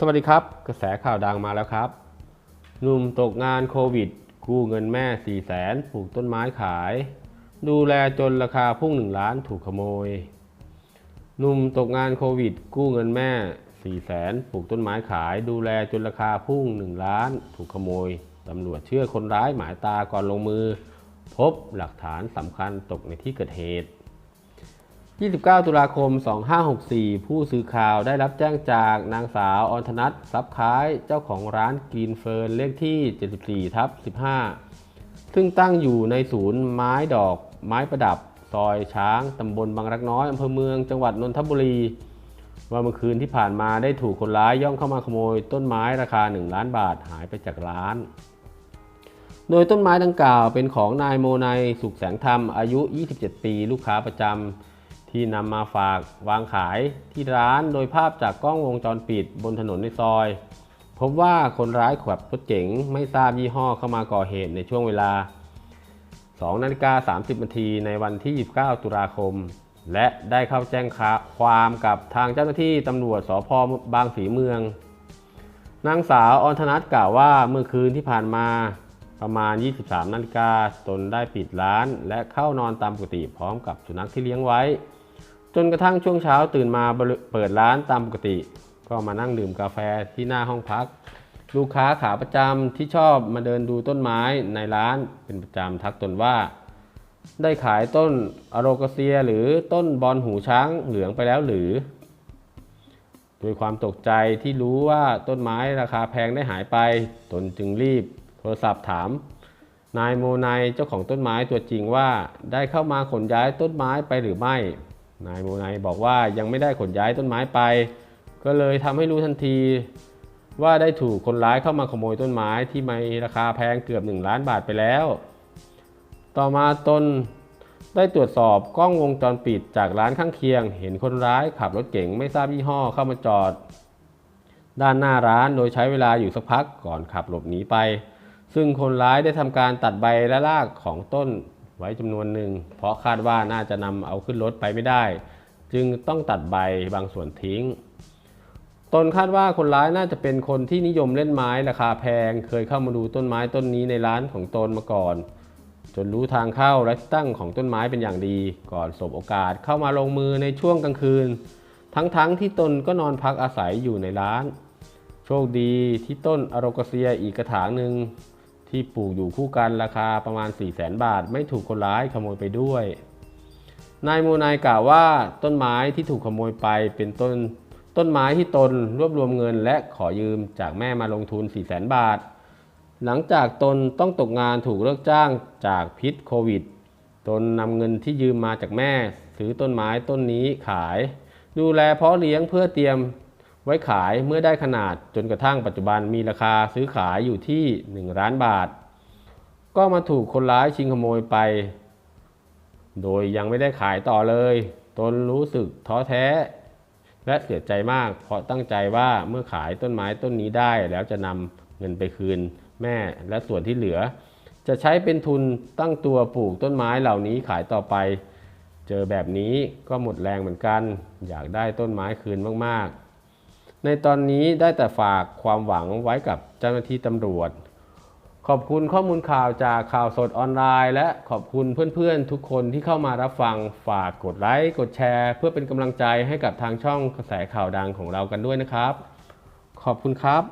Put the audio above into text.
สวัสดีครับ กระแสข่าวดังมาแล้วครับ หนุ่มตกงานโควิด กู้เงินแม่4 0 0แสนปลูกต้นไม้ขาย ดูแลจนราคาพุ่ง1ล้านถูกขโมย หนุ่มตกงานโควิด กู้เงินแม่4 0 0แสนปลูกต้นไม้ขาย ดูแลจนราคาพุ่ง1ล้านถูกขโมยตำรวจเชื่อคนร้ายหมายตาก่อนลงมือ พบหลักฐานสำคัญตกในที่เกิดเหตุ 29 ตุลาคม 2564 ผู้สื่อข่าวได้รับแจ้งจากนางสาวอรธนัททรัพย์ค้ายเจ้าของร้านกรีนเฟิร์นเลขที่ 74ทับ15 ซึ่งตั้งอยู่ในศูนย์ไม้ดอกไม้ประดับ ซอยช้างตำบลบางรักน้อยอำเภอเมืองจังหวัดนนทบุรี ว่าเมื่อคืนที่ผ่านมาได้ถูกคนร้ายย่องเข้ามาขโมยต้นไม้ราคา 1 ล้านบาทหายไปจากร้านโดยต้นไม้ดังกล่าวเป็นของนายโมนายสุขแสงธรรมอายุ 27 ปี ลูกค้าประจำ ที่นำมาฝากวางขายที่ร้านโดยภาพจากกล้องวงจรปิดบนถนนในซอย พบว่าคนร้ายขับรถเก๋งไม่ทราบยี่ห้อเข้ามาก่อเหตุในช่วงเวลา2นาฬิกา30นาทีในวันที่ 29 ตุลาคม และได้เข้าแจ้งความกับทางเจ้าหน้าที่ตำรวจสพบางสีเมือง นางสาวอรธนัทกล่าวว่าเมื่อคืนที่ผ่านมาประมาณ 23นาฬิกาตนได้ปิดร้าน และเข้านอนตามปกติพร้อมกับสุนัขที่เลี้ยงไว้ นกระทั่งช่วงเช้าตื่นมาเปิดร้านตามปกติ ก็มานั่งดื่มกาแฟที่หน้าห้องพัก ลูกค้าขาประจำที่ชอบมาเดินดูต้นไม้ในร้านเป็นประจำทักตนว่า ได้ขายต้นอโรกาเซียหรือต้นบอลหูช้างเหลืองไปแล้วหรือโดยความตกใจที่รู้ว่าต้นไม้ราคาแพงได้หายไป ตนจึงรีบโทรศัพท์ถาม นายโมนายเจ้าของต้นไม้ตัวจริงว่า ได้เข้ามาขนย้ายต้นไม้ไปหรือไม่ นายโมนายบอกว่ายังไม่ได้ขนย้ายต้นไม้ไป ก็เลยทำให้รู้ทันที ว่าได้ถูกคนร้ายเข้ามาขโมยต้นไม้ที่มีราคาแพงเกือบ 1 ล้านบาทไปแล้ว ต่อมาตนได้ตรวจสอบกล้องวงจรปิดจากร้านข้างเคียง เห็นคนร้ายขับรถเก๋งไม่ทราบยี่ห้อเข้ามาจอด ด้านหน้าร้านโดยใช้เวลาอยู่สักพักก่อนขับหลบหนีไป ซึ่งคนร้ายได้ทำการตัดใบและรากของต้น ไว้จำนวนหนึ่ง เพราะคาดว่าน่าจะนำเอาขึ้นรถไปไม่ได้ จึงต้องตัดใบบางส่วนทิ้ง ตนคาดว่าคนร้ายน่าจะเป็นคนที่นิยมเล่นไม้ราคาแพง เคยเข้ามาดูต้นไม้ต้นนี้ในร้านของตนมาก่อน จนรู้ทางเข้าและที่ตั้งของต้นไม้เป็นอย่างดี ก่อนสบโอกาสเข้ามาลงมือในช่วงกลางคืน ทั้งๆทที่ตนก็นอนพักอาศัยอยู่ในร้าน โชคดีที่ต้นอโรกาเซียอีกกระถางหนึ่ง ที่ปลูกอยู่คู่กันราคาประมาณ 4 0 0แสนบาท ไม่ถูกคนร้ายขโมยไปด้วย นายโมนายกล่าวว่าต้นไม้ที่ถูกขโมยไปเป็นต้นต้นไม้ที่ตนรวบรวมเงิน และขอยืมจากแม่มาลงทุน 4 0 0แสนบาท หลังจากตนต้องตกงานถูกเลิกจ้างจากพิษโควิด ตนนำเงินที่ยืมมาจากแม่ ซื้อต้นไม้ต้นนี้ขาย ดูแลเพาะเลี้ยงเพื่อเตรียม ไว้ขายเมื่อได้ขนาดจนกระทั่งปัจจุบันมีราคาซื้อขายอยู่ที่ 1 ล้านบาท ก็มาถูกคนร้ายชิงขโมยไป โดยยังไม่ได้ขายต่อเลย ตนรู้สึกท้อแท้ และเสียใจมาก เพราะตั้งใจว่าเมื่อขายต้นไม้ต้นนี้ได้แล้วจะนำเงินไปคืนแม่และส่วนที่เหลือ จะใช้เป็นทุนตั้งตัวปลูกต้นไม้เหล่านี้ขายต่อไป เจอแบบนี้ก็หมดแรงเหมือนกัน อยากได้ต้นไม้คืนมากๆ ในตอนนี้ได้แต่ฝากความหวังไว้กับเจ้าหน้าที่ตำรวจ ขอบคุณข้อมูลข่าวจากข่าวสดออนไลน์ และขอบคุณเพื่อนๆ ทุกคนที่เข้ามารับฟังฝากกดไลค์กดแชร์ เพื่อเป็นกำลังใจให้กับทางช่องกระแสข่าวดังของเรากันด้วยนะครับ ขอบคุณครับ